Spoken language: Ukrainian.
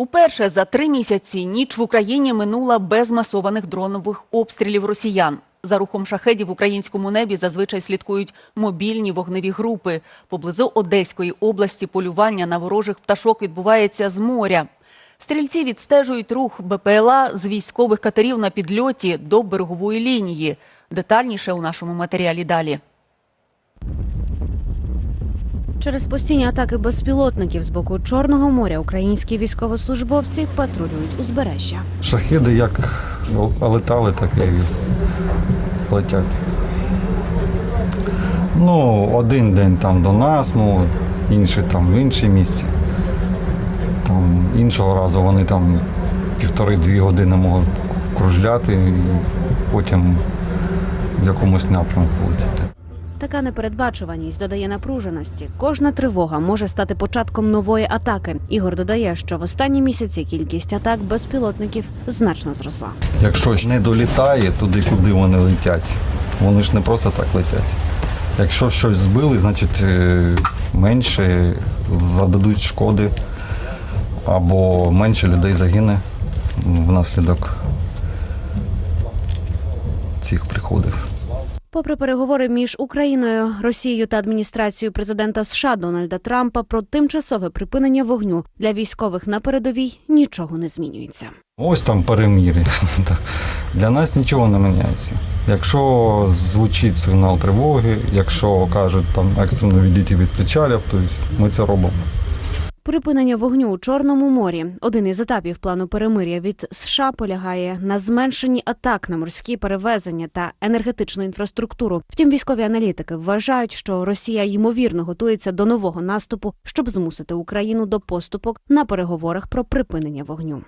Уперше за три місяці ніч в Україні минула без масованих дронових обстрілів росіян. За рухом шахедів в українському небі зазвичай слідкують мобільні вогневі групи. Поблизу Одеської області полювання на ворожих пташок відбувається з моря. Стрільці відстежують рух БПЛА з військових катерів на підльоті до берегової лінії. Детальніше у нашому матеріалі далі. Через постійні атаки безпілотників з боку Чорного моря українські військовослужбовці патрулюють узбережжя. Шахіди як летали, так і летять. Ну, один день там до нас, ну, інший там в іншій місці. Там, іншого разу вони там півтори-дві години можуть кружляти і потім в якомусь напрямку. Така непередбачуваність додає напруженості. Кожна тривога може стати початком нової атаки. Ігор додає, що в останні місяці кількість атак безпілотників значно зросла. Якщо ж не долітає туди, куди вони летять, вони ж не просто так летять. Якщо щось збили, значить е, менше зададуть шкоди або менше людей загине внаслідок цих приходів. Попри переговори між Україною, Росією та адміністрацією президента США Дональда Трампа про тимчасове припинення вогню для військових на передовій нічого не змінюється. Ось там перемір'я. Для нас нічого не міняється. Якщо звучить сигнал тривоги, якщо кажуть там екстрено відійти від причалів, то ми це робимо. Припинення вогню у Чорному морі один із етапів плану перемир'я від США полягає на зменшенні атак на морські перевезення та енергетичну інфраструктуру. Втім, військові аналітики вважають, що Росія ймовірно готується до нового наступу, щоб змусити Україну до поступок на переговорах про припинення вогню.